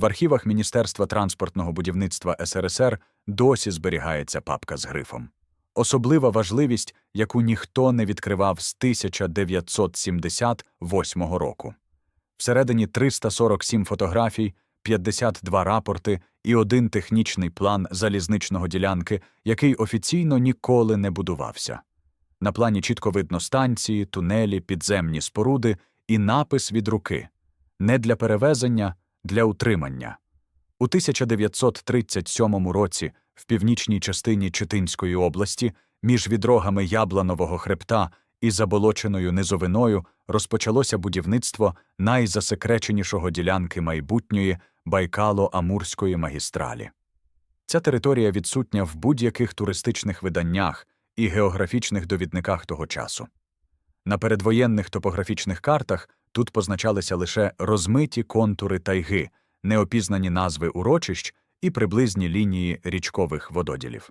В архівах Міністерства транспортного будівництва СРСР досі зберігається папка з грифом. Особлива важливість, яку ніхто не відкривав з 1978 року. Всередині 347 фотографій, 52 рапорти і один технічний план залізничного ділянки, який офіційно ніколи не будувався. На плані чітко видно станції, тунелі, підземні споруди і напис від руки не для перевезення, для утримання. У 1937 році в північній частині Читинської області між відрогами Ябланового хребта і заболоченою низовиною розпочалося будівництво найзасекреченішого ділянки майбутньої Байкало-Амурської магістралі. Ця територія відсутня в будь-яких туристичних виданнях і географічних довідниках того часу. На передвоєнних топографічних картах тут позначалися лише розмиті контури тайги, неопізнані назви урочищ і приблизні лінії річкових вододілів.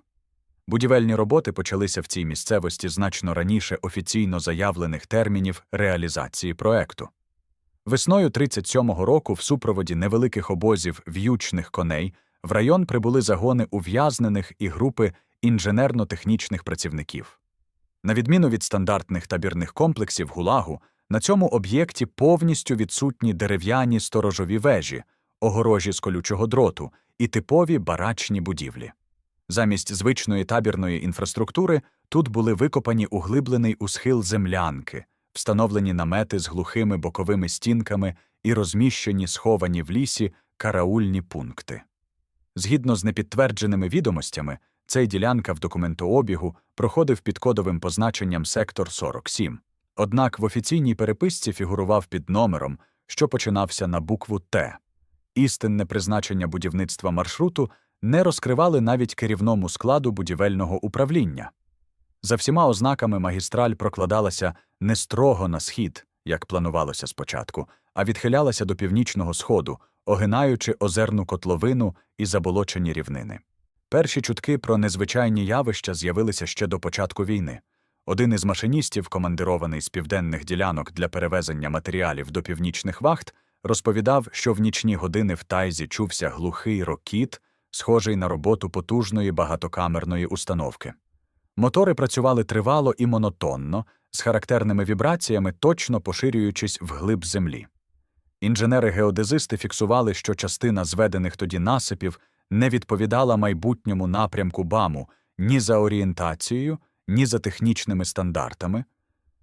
Будівельні роботи почалися в цій місцевості значно раніше офіційно заявлених термінів реалізації проекту. Весною 37-го року в супроводі невеликих обозів в'ючних коней в район прибули загони ув'язнених і групи інженерно-технічних працівників. На відміну від стандартних табірних комплексів ГУЛАГу, на цьому об'єкті повністю відсутні дерев'яні сторожові вежі, огорожі з колючого дроту і типові барачні будівлі. Замість звичної табірної інфраструктури тут були викопані углиблений у схил землянки, встановлені намети з глухими боковими стінками і розміщені, сховані в лісі караульні пункти. Згідно з непідтвердженими відомостями, цей ділянка в документообігу проходив під кодовим позначенням сектор 47. Однак в офіційній переписці фігурував під номером, що починався на букву Т. Істинне призначення будівництва маршруту не розкривали навіть керівному складу будівельного управління. За всіма ознаками магістраль прокладалася не строго на схід, як планувалося спочатку, а відхилялася до північного сходу, огинаючи озерну котловину і заболочені рівнини. Перші чутки про незвичайні явища з'явилися ще до початку війни. Один із машиністів, командирований з південних ділянок для перевезення матеріалів до північних вахт, розповідав, що в нічні години в тайзі чувся глухий рокіт, схожий на роботу потужної багатокамерної установки. Мотори працювали тривало і монотонно, з характерними вібраціями, точно поширюючись вглиб землі. Інженери-геодезисти фіксували, що частина зведених тоді насипів не відповідала майбутньому напрямку БАМу ні за орієнтацією, ні за технічними стандартами.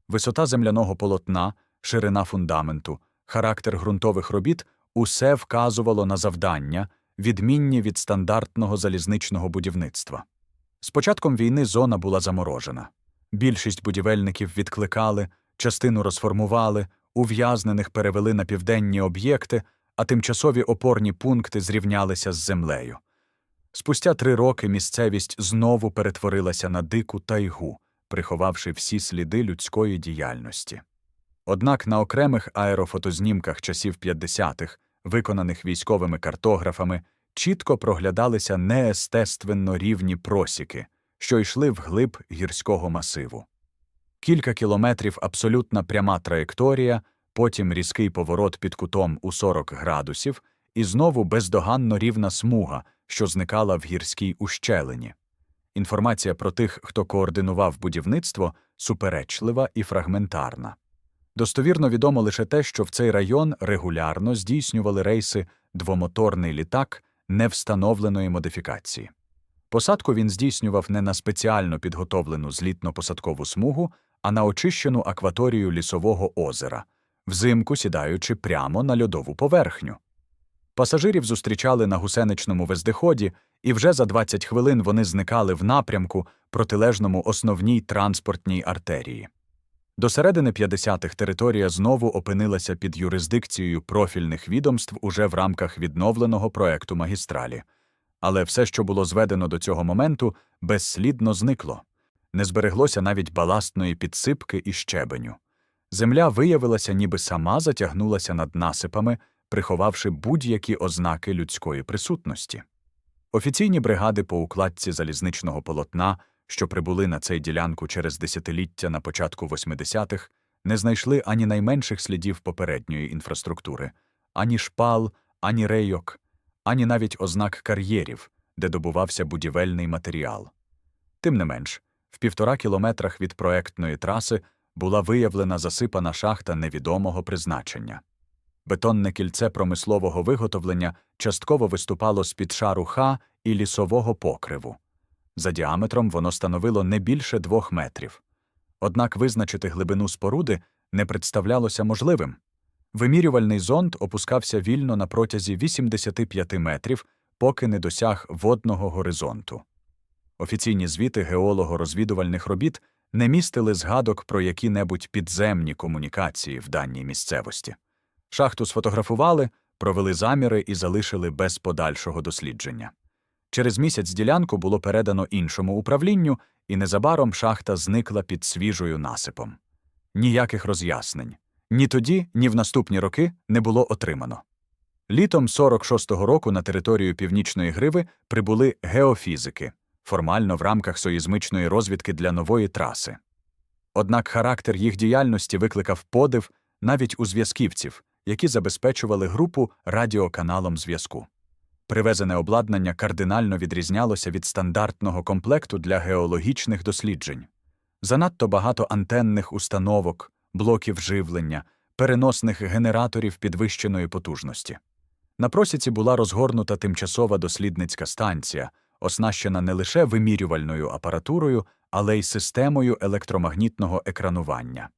Висота земляного полотна, ширина фундаменту, характер ґрунтових робіт усе вказувало на завдання, відмінні від стандартного залізничного будівництва. З початком війни зона була заморожена. Більшість будівельників відкликали, частину розформували, ув'язнених перевели на південні об'єкти, а тимчасові опорні пункти зрівнялися з землею. Спустя три роки місцевість знову перетворилася на дику тайгу, приховавши всі сліди людської діяльності. Однак на окремих аерофотознімках часів 50-х, виконаних військовими картографами, чітко проглядалися неестественно рівні просіки, що йшли вглиб гірського масиву. Кілька кілометрів абсолютна пряма траєкторія, потім різкий поворот під кутом у 40 градусів, і знову бездоганно рівна смуга, що зникала в гірській ущелині. Інформація про тих, хто координував будівництво, суперечлива і фрагментарна. Достовірно відомо лише те, що в цей район регулярно здійснювали рейси двомоторний літак невстановленої модифікації. Посадку він здійснював не на спеціально підготовлену злітно-посадкову смугу, а на очищену акваторію лісового озера, взимку сідаючи прямо на льодову поверхню. Пасажирів зустрічали на гусеничному вездеході, і вже за 20 хвилин вони зникали в напрямку, протилежному основній транспортній артерії. До середини 50-х територія знову опинилася під юрисдикцією профільних відомств уже в рамках відновленого проекту магістралі. Але все, що було зведено до цього моменту, безслідно зникло. Не збереглося навіть баластної підсипки і щебеню. Земля виявилася, ніби сама затягнулася над насипами, приховавши будь-які ознаки людської присутності. Офіційні бригади по укладці залізничного полотна, що прибули на цей ділянку через десятиліття на початку 80-х, не знайшли ані найменших слідів попередньої інфраструктури, ані шпал, ані рейок. ані навіть ознак кар'єрів, де добувався будівельний матеріал. Тим не менш, в півтора кілометрах від проектної траси була виявлена засипана шахта невідомого призначення. Бетонне кільце промислового виготовлення частково виступало з-під шару ха і лісового покриву. За діаметром воно становило не більше двох метрів. Однак визначити глибину споруди не представлялося можливим. Вимірювальний зонд опускався вільно на протязі 85 метрів, поки не досяг водного горизонту. Офіційні звіти геолого-розвідувальних робіт не містили згадок про які-небудь підземні комунікації в даній місцевості. Шахту сфотографували, провели заміри і залишили без подальшого дослідження. Через місяць ділянку було передано іншому управлінню, і незабаром шахта зникла під свіжою насипом. Ніяких роз'яснень. Ні тоді, ні в наступні роки не було отримано. Літом 46-го року на територію Північної Гриви прибули геофізики, формально в рамках союзмичної розвідки для нової траси. Однак характер їх діяльності викликав подив навіть у зв'язківців, які забезпечували групу радіоканалом зв'язку. Привезене обладнання кардинально відрізнялося від стандартного комплекту для геологічних досліджень. Занадто багато антенних установок, блоків живлення, переносних генераторів підвищеної потужності. На просіці була розгорнута тимчасова дослідницька станція, оснащена не лише вимірювальною апаратурою, але й системою електромагнітного екранування.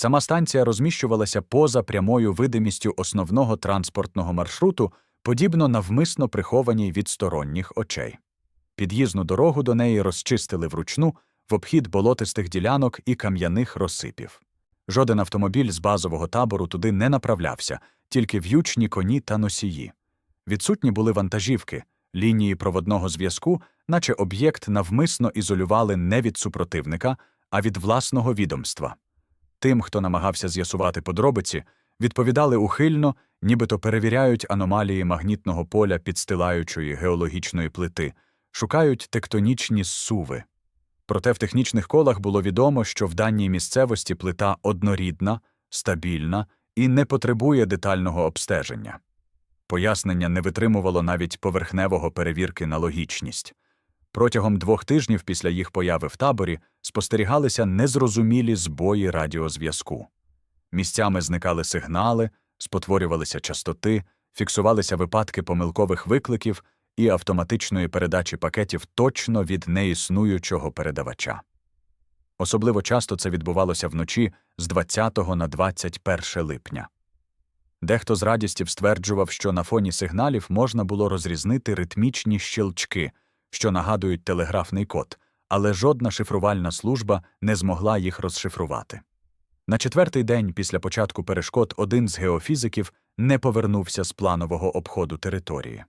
Сама станція розміщувалася поза прямою видимістю основного транспортного маршруту, подібно навмисно прихованій від сторонніх очей. Під'їзну дорогу до неї розчистили вручну в обхід болотистих ділянок і кам'яних розсипів. Жоден автомобіль з базового табору туди не направлявся, тільки в'ючні коні та носії. Відсутні були вантажівки, лінії проводного зв'язку, наче об'єкт навмисно ізолювали не від супротивника, а від власного відомства. Тим, хто намагався з'ясувати подробиці, відповідали ухильно, нібито перевіряють аномалії магнітного поля підстилаючої геологічної плити, шукають тектонічні зсуви. Проте в технічних колах було відомо, що в даній місцевості плита однорідна, стабільна і не потребує детального обстеження. Пояснення не витримувало навіть поверхневого перевірки на логічність. Протягом двох тижнів після їх появи в таборі спостерігалися незрозумілі збої радіозв'язку. Місцями зникали сигнали, спотворювалися частоти, фіксувалися випадки помилкових викликів і автоматичної передачі пакетів точно від неіснуючого передавача. Особливо часто це відбувалося вночі з 20 на 21 липня. Дехто з радістів стверджував, що на фоні сигналів можна було розрізнити ритмічні щелчки, що нагадують телеграфний код, але жодна шифрувальна служба не змогла їх розшифрувати. На четвертий день після початку перешкод один з геофізиків не повернувся з планового обходу території.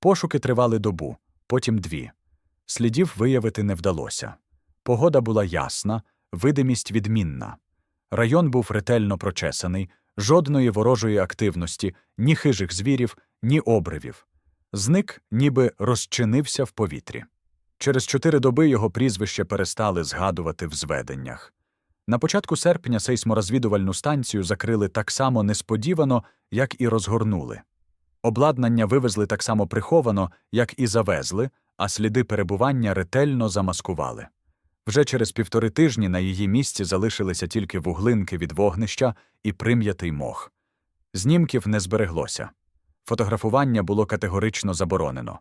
Пошуки тривали добу, потім дві. Слідів виявити не вдалося. Погода була ясна, видимість відмінна. Район був ретельно прочесаний, жодної ворожої активності, ні хижих звірів, ні обривів. Зник, ніби розчинився в повітрі. Через чотири доби його прізвище перестали згадувати в зведеннях. На початку серпня сейсморозвідувальну станцію закрили так само несподівано, як і розгорнули. Обладнання вивезли так само приховано, як і завезли, а сліди перебування ретельно замаскували. Вже через півтори тижні на її місці залишилися тільки вуглинки від вогнища і прим'ятий мох. Знімків не збереглося. Фотографування було категорично заборонено.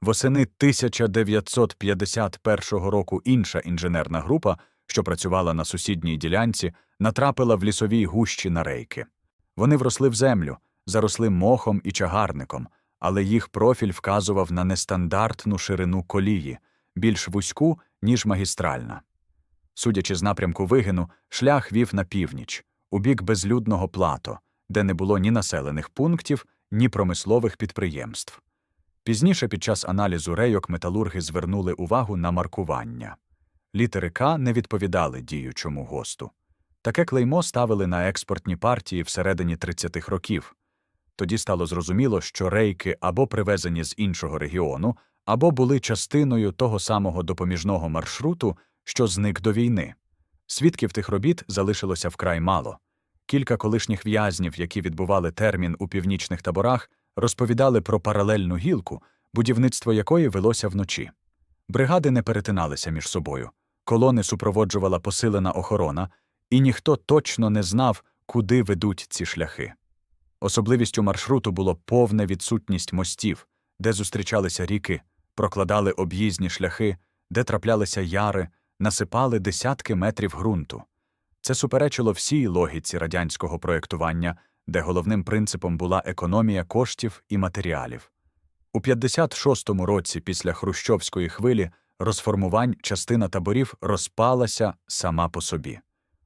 Восени 1951 року інша інженерна група, що працювала на сусідній ділянці, натрапила в лісовій гущі на рейки. Вони вросли в землю, заросли мохом і чагарником, але їх профіль вказував на нестандартну ширину колії, більш вузьку, ніж магістральна. Судячи з напрямку вигину, шлях вів на північ, у бік безлюдного плато, де не було ні населених пунктів, ні промислових підприємств. Пізніше під час аналізу рейок металурги звернули увагу на маркування. Літери К не відповідали діючому госту. Таке клеймо ставили на експортні партії всередині 30-х років. Тоді стало зрозуміло, що рейки або привезені з іншого регіону, або були частиною того самого допоміжного маршруту, що зник до війни. Свідків тих робіт залишилося вкрай мало. Кілька колишніх в'язнів, які відбували термін у північних таборах, розповідали про паралельну гілку, будівництво якої велося вночі. Бригади не перетиналися між собою, колони супроводжувала посилена охорона, і ніхто точно не знав, куди ведуть ці шляхи. Особливістю маршруту було повна відсутність мостів, де зустрічалися ріки, прокладали об'їзні шляхи, де траплялися яри, насипали десятки метрів ґрунту. Це суперечило всій логіці радянського проєктування, де головним принципом була економія коштів і матеріалів. У 56-му році після хрущовської хвилі розформувань частина таборів розпалася сама по собі.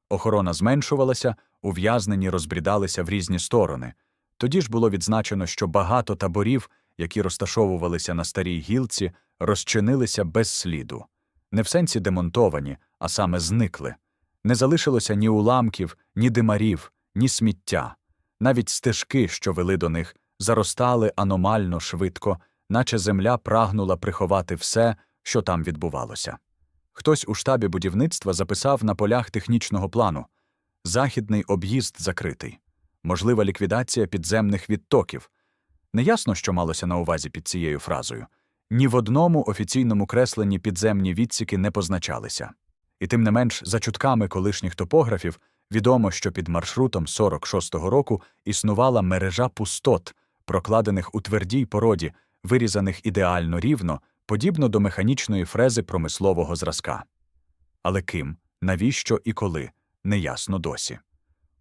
Охорона зменшувалася, ув'язнені розбрідалися в різні сторони. Тоді ж було відзначено, що багато таборів, які розташовувалися на старій гілці, розчинилися без сліду. Не в сенсі демонтовані, а саме зникли. Не залишилося ні уламків, ні димарів, ні сміття. Навіть стежки, що вели до них, заростали аномально швидко, наче земля прагнула приховати все, що там відбувалося. Хтось у штабі будівництва записав на полях технічного плану західний об'їзд закритий, можлива ліквідація підземних відтоків. Неясно, що малося на увазі під цією фразою. Ні в одному офіційному кресленні підземні відсіки не позначалися. І тим не менш, за чутками колишніх топографів, відомо, що під маршрутом 46-го року існувала мережа пустот, прокладених у твердій породі, вирізаних ідеально рівно, подібно до механічної фрези промислового зразка. Але ким, навіщо і коли неясно досі.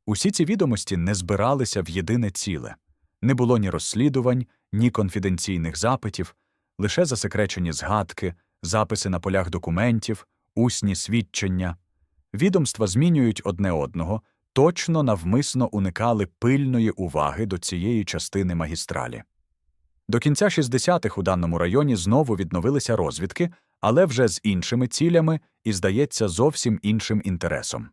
Усі ці відомості не збиралися в єдине ціле не було ні розслідувань, ні конфіденційних запитів, лише засекречені згадки, записи на полях документів, усні свідчення. Відомства змінюють одне одного, точно навмисно уникали пильної уваги до цієї частини магістралі. До кінця 60-х у даному районі знову відновилися розвідки, але вже з іншими цілями і, здається, зовсім іншим інтересом.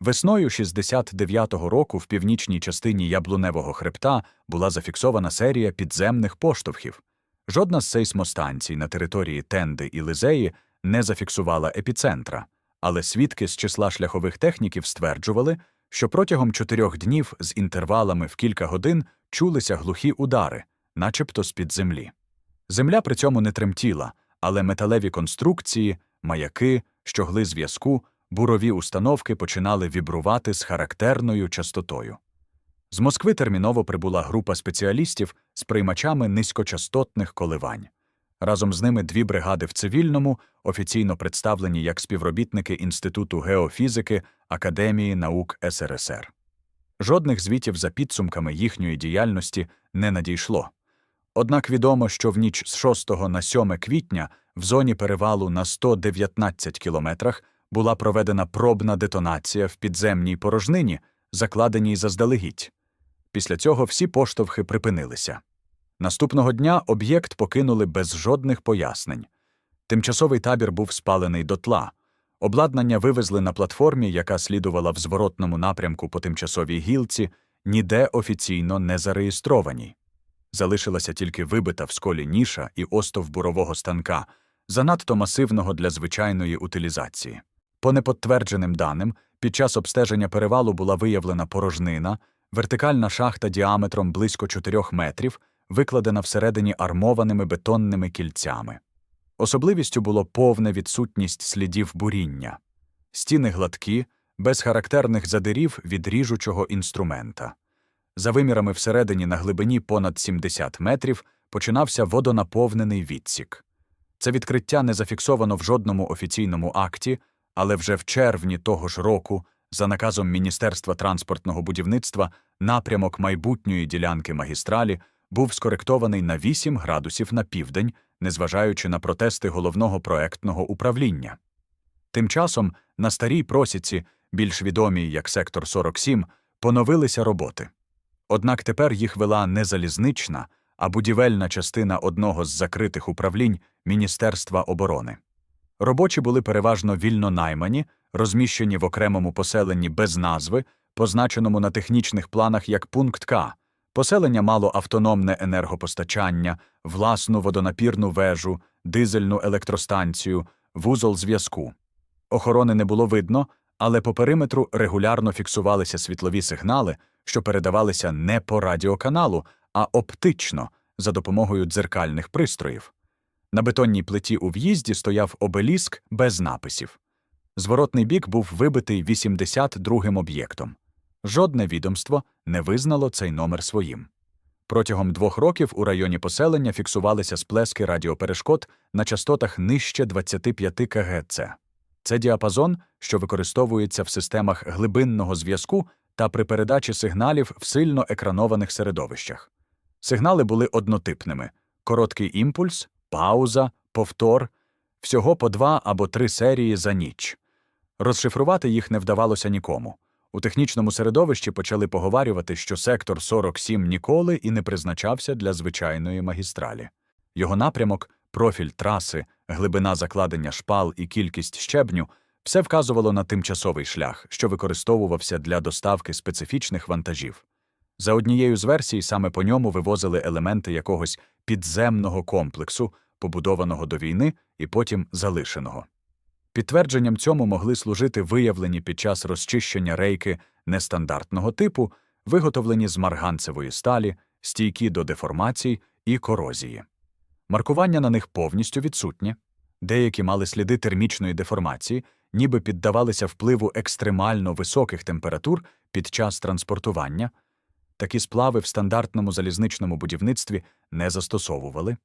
Весною 69-го року в північній частині Яблуневого хребта була зафіксована серія підземних поштовхів. Жодна з сейсмостанцій на території Тенди і Лизеї не зафіксувала епіцентра, але свідки з числа шляхових техніків стверджували, що протягом чотирьох днів з інтервалами в кілька годин чулися глухі удари, начебто з-під землі. Земля при цьому не тремтіла, але металеві конструкції, маяки, щогли зв'язку, бурові установки починали вібрувати з характерною частотою. З Москви терміново прибула група спеціалістів з приймачами низькочастотних коливань. Разом з ними дві бригади в цивільному, офіційно представлені як співробітники Інституту геофізики Академії наук СРСР. Жодних звітів за підсумками їхньої діяльності не надійшло. Однак відомо, що в ніч з 6 на 7 квітня в зоні перевалу на 119 кілометрах була проведена пробна детонація в підземній порожнині, закладеній заздалегідь. Після цього всі поштовхи припинилися. Наступного дня об'єкт покинули без жодних пояснень. Тимчасовий табір був спалений дотла. Обладнання вивезли на платформі, яка слідувала в зворотному напрямку по тимчасовій гілці, ніде офіційно не зареєстрованій. Залишилася тільки вибита в сколі ніша і остов бурового станка, занадто масивного для звичайної утилізації. По неподтвердженим даним, під час обстеження перевалу була виявлена порожнина, вертикальна шахта діаметром близько 4 метрів, викладена всередині армованими бетонними кільцями. Особливістю було повна відсутність слідів буріння, стіни гладкі, без характерних задирів від ріжучого інструмента. За вимірами всередині на глибині понад 70 метрів починався водонаповнений відсік. Це відкриття не зафіксовано в жодному офіційному акті, але вже в червні того ж року, за наказом Міністерства транспортного будівництва, напрямок майбутньої ділянки магістралі був скоректований на 8 градусів на південь, незважаючи на протести головного проектного управління. Тим часом на старій просіці, більш відомій як сектор 47, поновилися роботи. Однак тепер їх вела не залізнична, а будівельна частина одного з закритих управлінь Міністерства оборони. Робочі були переважно вільно наймані, розміщені в окремому поселенні без назви, позначеному на технічних планах як пункт К. Поселення мало автономне енергопостачання, власну водонапірну вежу, дизельну електростанцію, вузол зв'язку. Охорони не було видно, але по периметру регулярно фіксувалися світлові сигнали, що передавалися не по радіоканалу, а оптично за допомогою дзеркальних пристроїв. На бетонній плиті у в'їзді стояв обеліск без написів. Зворотний бік був вибитий 82-м об'єктом. Жодне відомство не визнало цей номер своїм. Протягом двох років у районі поселення фіксувалися сплески радіоперешкод на частотах нижче 25 КГц. Це діапазон, що використовується в системах глибинного зв'язку та при передачі сигналів в сильно екранованих середовищах. Сигнали були однотипними: короткий імпульс, пауза, повтор, всього по два або три серії за ніч. Розшифрувати їх не вдавалося нікому. У технічному середовищі почали поговарювати, що сектор 47 ніколи і не призначався для звичайної магістралі. Його напрямок, профіль траси, глибина закладення шпал і кількість щебню все вказувало на тимчасовий шлях, що використовувався для доставки специфічних вантажів. За однією з версій, саме по ньому вивозили елементи якогось підземного комплексу, побудованого до війни і потім залишеного. Підтвердженням цьому могли служити виявлені під час розчищення рейки нестандартного типу, виготовлені з марганцевої сталі, стійкі до деформацій і корозії. Маркування на них повністю відсутнє, деякі мали сліди термічної деформації, ніби піддавалися впливу екстремально високих температур під час транспортування. Такі сплави в стандартному залізничному будівництві не застосовували.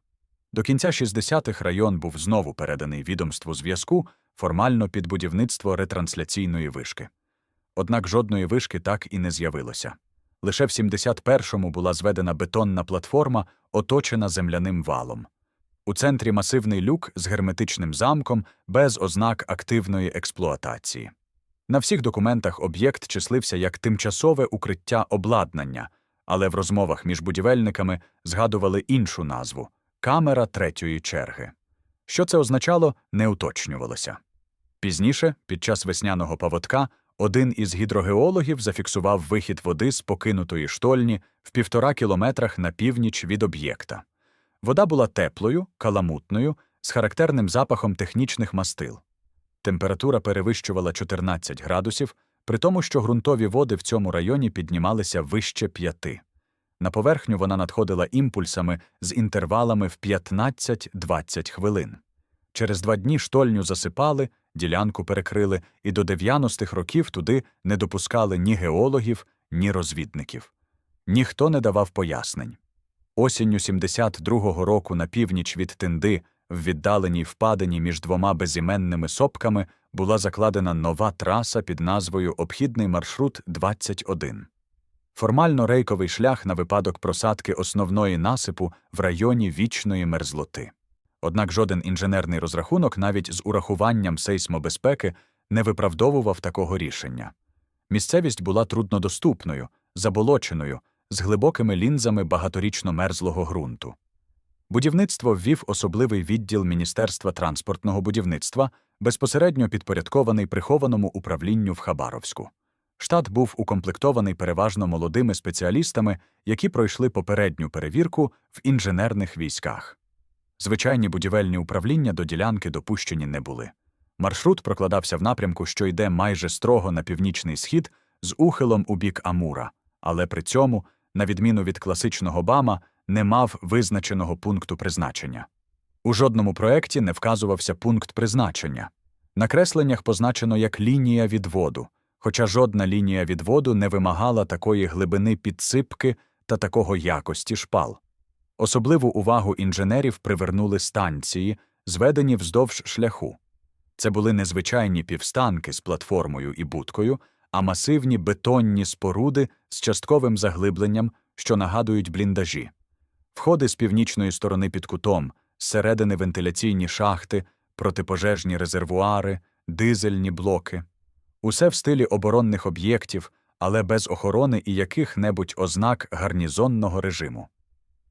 До кінця 60-х район був знову переданий відомству зв'язку формально під будівництво ретрансляційної вишки. Однак жодної вишки так і не з'явилося. Лише в 71-му була зведена бетонна платформа, оточена земляним валом. У центрі масивний люк з герметичним замком без ознак активної експлуатації. На всіх документах об'єкт числився як тимчасове укриття обладнання, але в розмовах між будівельниками згадували іншу назву камера третьої черги. Що це означало, не уточнювалося. Пізніше, під час весняного паводка, один із гідрогеологів зафіксував вихід води з покинутої штольні в півтора кілометрах на північ від об'єкта. Вода була теплою, каламутною, з характерним запахом технічних мастил. Температура перевищувала 14 градусів, при тому, що ґрунтові води в цьому районі піднімалися вище п'яти. На поверхню вона надходила імпульсами з інтервалами в 15-20 хвилин. Через два дні штольню засипали, ділянку перекрили, і до 90-х років туди не допускали ні геологів, ні розвідників. Ніхто не давав пояснень. Осінню 72-го року на північ від Тинди, в віддаленій впадині між двома безіменними сопками, була закладена нова траса під назвою Обхідний маршрут 21. Формально рейковий шлях на випадок просадки основної насипу в районі вічної мерзлоти. Однак жоден інженерний розрахунок навіть з урахуванням сейсмобезпеки не виправдовував такого рішення. Місцевість була труднодоступною, заболоченою, з глибокими лінзами багаторічно мерзлого ґрунту. Будівництво ввів особливий відділ Міністерства транспортного будівництва, безпосередньо підпорядкований прихованому управлінню в Хабаровську. Штат був укомплектований переважно молодими спеціалістами, які пройшли попередню перевірку в інженерних військах. Звичайні будівельні управління до ділянки допущені не були. Маршрут прокладався в напрямку, що йде майже строго на північний схід з ухилом у бік Амура, але при цьому, на відміну від класичного БАМа, не мав визначеного пункту призначення. У жодному проєкті не вказувався пункт призначення. На кресленнях позначено як лінія відводу, хоча жодна лінія відводу не вимагала такої глибини підсипки та такого якості шпал. Особливу увагу інженерів привернули станції, зведені вздовж шляху. Це були незвичайні півстанки з платформою і будкою, а масивні бетонні споруди з частковим заглибленням, що нагадують бліндажі. Входи з північної сторони під кутом, зсередини вентиляційні шахти, протипожежні резервуари, дизельні блоки. Усе в стилі оборонних об'єктів, але без охорони і яких-небудь ознак гарнізонного режиму.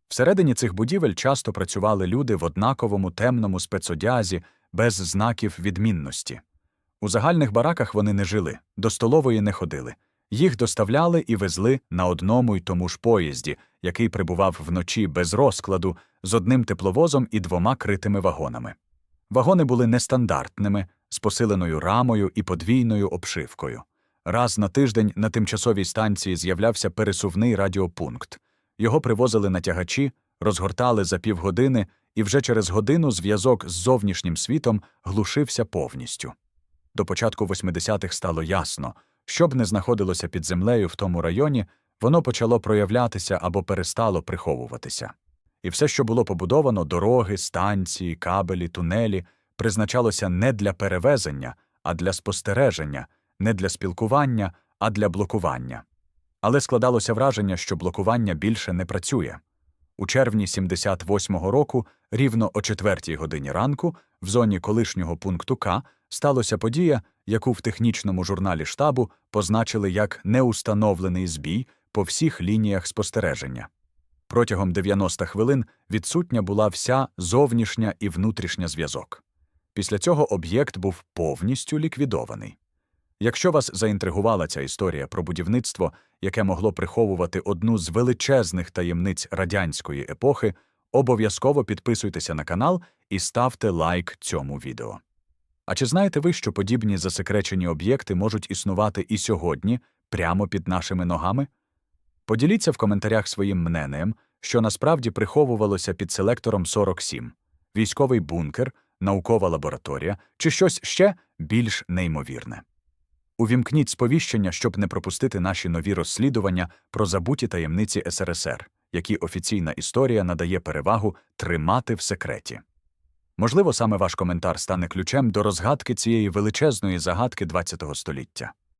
Всередині цих будівель часто працювали люди в однаковому темному спецодязі, без знаків відмінності. У загальних бараках вони не жили, до столової не ходили. Їх доставляли і везли на одному й тому ж поїзді, який прибував вночі без розкладу, з одним тепловозом і двома критими вагонами. Вагони були нестандартними, з посиленою рамою і подвійною обшивкою. Раз на тиждень на тимчасовій станції з'являвся пересувний радіопункт. Його привозили на тягачі, розгортали за півгодини, і вже через годину зв'язок з зовнішнім світом глушився повністю. До початку 80-х стало ясно, що б не знаходилося під землею в тому районі, воно почало проявлятися або перестало приховуватися. І все, що було побудовано дороги, станції, кабелі, тунелі, призначалося не для перевезення, а для спостереження, не для спілкування, а для блокування. Але складалося враження, що блокування більше не працює. У червні 78-го року, рівно о 4 годині ранку, в зоні колишнього пункту К сталося подія, яку в технічному журналі штабу позначили як неустановлений збій по всіх лініях спостереження. Протягом 90 хвилин відсутня була вся зовнішня і внутрішня зв'язок. Після цього об'єкт був повністю ліквідований. Якщо вас заінтригувала ця історія про будівництво, яке могло приховувати одну з величезних таємниць радянської епохи, обов'язково підписуйтеся на канал і ставте лайк цьому відео. А чи знаєте ви, що подібні засекречені об'єкти можуть існувати і сьогодні, прямо під нашими ногами? Поділіться в коментарях своїм мненням, що насправді приховувалося під селектором 47 – військовий бункер, наукова лабораторія чи щось ще більш неймовірне. Увімкніть сповіщення, щоб не пропустити наші нові розслідування про забуті таємниці СРСР, які офіційна історія надає перевагу тримати в секреті. Можливо, саме ваш коментар стане ключем до розгадки цієї величезної загадки ХХ століття.